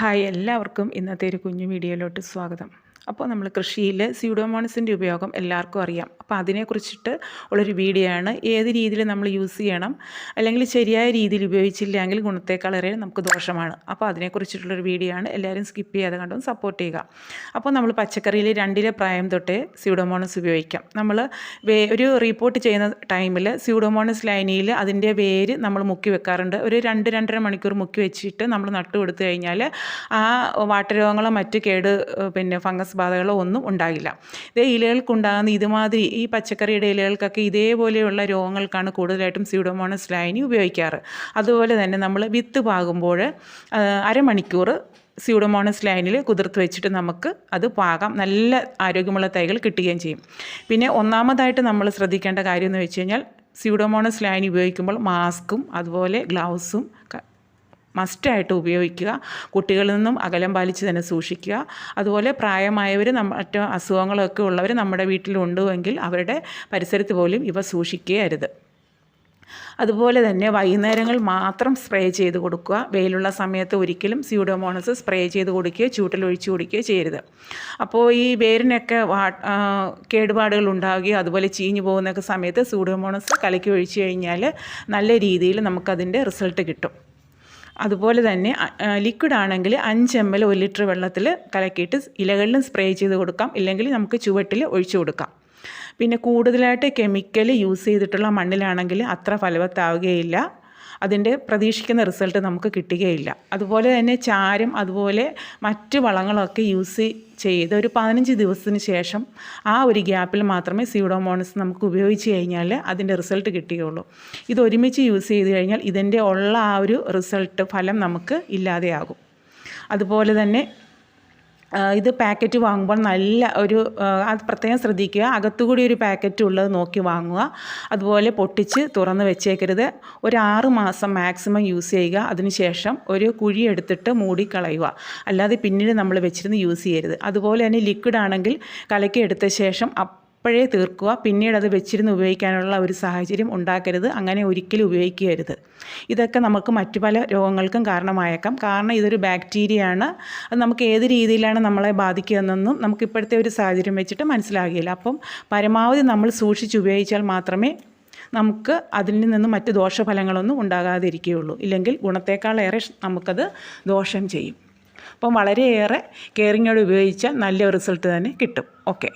Hi എല്ലാവർക്കും ഇന്നത്തെ ഒരു കുഞ്ഞു വീഡിയോയിലോട്ട് സ്വാഗതം. അപ്പോൾ നമ്മൾ കൃഷിയിൽ സ്യൂഡോമോണസിന്റെ ഉപയോഗം എല്ലാവർക്കും അറിയാം. അപ്പോൾ അതിനെക്കുറിച്ചിട്ട് ഉള്ളൊരു വീഡിയോ ആണ്. ഏത് രീതിയിൽ നമ്മൾ യൂസ് ചെയ്യണം അല്ലെങ്കിൽ ശരിയായ രീതിയിൽ ഉപയോഗിച്ചില്ലെങ്കിൽ ഗുണത്തേക്കാളേറെ നമുക്ക് ദോഷമാണ്. അപ്പോൾ അതിനെക്കുറിച്ചിട്ടുള്ളൊരു വീഡിയോ ആണ്. എല്ലാവരും സ്കിപ്പ് ചെയ്യാതെ കണ്ടും സപ്പോർട്ട് ചെയ്യുക. അപ്പോൾ നമ്മൾ പച്ചക്കറിയിൽ രണ്ടിലെ പ്രായം തൊട്ടേ സ്യൂഡോമോണസ് ഉപയോഗിക്കാം. നമ്മൾ ഒരു റിപ്പോർട്ട് ചെയ്യുന്ന ടൈമിൽ സ്യൂഡോമോണസ് ലൈനിയിൽ അതിന്റെ വേര് നമ്മൾ മുക്കി വെക്കാറുണ്ട്. ഒരു രണ്ട് രണ്ടര മണിക്കൂർ മുക്കി വെച്ചിട്ട് നമ്മൾ നട്ടു കൊടുത്തു കഴിഞ്ഞാൽ ആ വാട്ടരോഗങ്ങളോ മറ്റ് കേട് പിന്നെ ഫംഗസ് ബാധകളോ ഒന്നും ഉണ്ടാകില്ല. ഇതേ ഇലകൾക്കുണ്ടാകുന്ന ഇതുമാതിരി ഈ പച്ചക്കറിയുടെ ഇലകൾക്കൊക്കെ ഇതേപോലെയുള്ള രോഗങ്ങൾക്കാണ് കൂടുതലായിട്ടും സ്യൂഡോമോണസ് ലൈനി ഉപയോഗിക്കാറ്. അതുപോലെ തന്നെ നമ്മൾ വിത്ത് പാകുമ്പോൾ അരമണിക്കൂർ സ്യൂഡോമോണസ് ലൈനിൽ കുതിർത്ത് വെച്ചിട്ട് നമുക്ക് അത് പാകാം. നല്ല ആരോഗ്യമുള്ള തൈകൾ കിട്ടുകയും ചെയ്യും. പിന്നെ ഒന്നാമതായിട്ട് നമ്മൾ ശ്രദ്ധിക്കേണ്ട കാര്യം എന്ന് വെച്ച് കഴിഞ്ഞാൽ സ്യൂഡോമോണസ് ലൈൻ ഉപയോഗിക്കുമ്പോൾ മാസ്കും അതുപോലെ ഗ്ലൗസും മസ്റ്റായിട്ട് ഉപയോഗിക്കുക. കുട്ടികളിൽ നിന്നും അകലം പാലിച്ച് തന്നെ സൂക്ഷിക്കുക. അതുപോലെ പ്രായമായവർ മറ്റ് അസുഖങ്ങളൊക്കെ ഉള്ളവർ നമ്മുടെ വീട്ടിലുണ്ടെങ്കിൽ അവരുടെ പരിസരത്ത് പോലും ഇവ സൂക്ഷിക്കുകയരുത് അതുപോലെ തന്നെ വൈകുന്നേരങ്ങൾ മാത്രം സ്പ്രേ ചെയ്ത് കൊടുക്കുക. വെയിലുള്ള സമയത്ത് ഒരിക്കലും സ്യൂഡോമോണസ് സ്പ്രേ ചെയ്ത് കൊടുക്കുകയോ ചൂട്ടിലൊഴിച്ച് കൊടുക്കുകയോ ചെയ്യരുത്. അപ്പോൾ ഈ വേരിനൊക്കെ കേടുപാടുകൾ ഉണ്ടാവുകയോ അതുപോലെ ചീഞ്ഞു പോകുന്നൊക്കെ സമയത്ത് സ്യൂഡോമോണസ് കലക്കി ഒഴിച്ചു കഴിഞ്ഞാൽ നല്ല രീതിയിൽ നമുക്കതിന്റെ റിസൾട്ട് കിട്ടും. അതുപോലെ തന്നെ ലിക്വിഡ് ആണെങ്കിൽ അഞ്ച് എം എൽ ഒരു ലിറ്റർ വെള്ളത്തിൽ കലക്കിയിട്ട് ഇലകളിലും സ്പ്രേ ചെയ്ത് കൊടുക്കാം. ഇല്ലെങ്കിൽ നമുക്ക് ചുവട്ടിൽ ഒഴിച്ചു കൊടുക്കാം. പിന്നെ കൂടുതലായിട്ട് കെമിക്കൽ യൂസ് ചെയ്തിട്ടുള്ള മണ്ണിലാണെങ്കിൽ അത്ര ഫലവത്താവുകയില്ല. അതിന്റെ പ്രതീക്ഷിക്കുന്ന റിസൾട്ട് നമുക്ക് കിട്ടുകയില്ല. അതുപോലെ തന്നെ ചാരം അതുപോലെ മറ്റ് വളങ്ങളൊക്കെ യൂസ് ചെയ്ത് ഒരു പതിനഞ്ച് ദിവസത്തിന് ശേഷം ആ ഒരു ഗ്യാപ്പിൽ മാത്രമേ സീഡോമോണസ് നമുക്ക് ഉപയോഗിച്ച് കഴിഞ്ഞാൽ അതിന്റെ റിസൾട്ട് കിട്ടുകയുള്ളൂ. ഇത് ഒരുമിച്ച് യൂസ് ചെയ്ത് കഴിഞ്ഞാൽ ഇതിന്റെ ഉള്ള ആ ഒരു റിസൾട്ട് ഫലം നമുക്ക് ഇല്ലാതെയാകും. അതുപോലെ തന്നെ ഇത് പാക്കറ്റ് വാങ്ങുമ്പോൾ നല്ല ഒരു അത് പ്രത്യേകം ശ്രദ്ധിക്കുക. അകത്തുകൂടി ഒരു പാക്കറ്റ് ഉള്ളത് നോക്കി വാങ്ങുക. അതുപോലെ പൊട്ടിച്ച് തുറന്ന് വെച്ചേക്കരുത്. ഒരു മാസം മാക്സിമം യൂസ് ചെയ്യുക. അതിനുശേഷം ഒരു കുഴി എടുത്തിട്ട് മൂടി കളയുക. അല്ലാതെ പിന്നീട് നമ്മൾ വെച്ചിരുന്ന് യൂസ് ചെയ്യരുത്. അതുപോലെ തന്നെ ലിക്വിഡ് ആണെങ്കിൽ കലക്കി എടുത്ത ശേഷം അപ്പോഴേ തീർക്കുക. പിന്നീട് അത് വെച്ചിരുന്ന് ഉപയോഗിക്കാനുള്ള ഒരു സാഹചര്യം ഉണ്ടാക്കരുത്. അങ്ങനെ ഒരിക്കലും ഉപയോഗിക്കരുത്. ഇതൊക്കെ നമുക്ക് മറ്റു പല രോഗങ്ങൾക്കും കാരണമായേക്കാം. കാരണം ഇതൊരു ബാക്ടീരിയയാണ്. അത് നമുക്ക് ഏത് രീതിയിലാണ് നമ്മളെ ബാധിക്കുന്നതെന്നും നമുക്ക് ഇപ്പോഴത്തെ ഒരു സാഹചര്യം വെച്ചിട്ട് മനസ്സിലാകില്ല. അപ്പം പരമാവധി നമ്മൾ സൂക്ഷിച്ച് ഉപയോഗിച്ചാൽ മാത്രമേ നമുക്ക് അതിൽ നിന്നും മറ്റ് ദോഷഫലങ്ങളൊന്നും ഉണ്ടാകാതിരിക്കുകയുള്ളൂ. ഇല്ലെങ്കിൽ ഗുണത്തേക്കാളേറെ നമുക്കത് ദോഷം ചെയ്യും. അപ്പം വളരെയേറെ കെയറിങ്ങോട് ഉപയോഗിച്ചാൽ നല്ല റിസൾട്ട് തന്നെ കിട്ടും. ഓക്കെ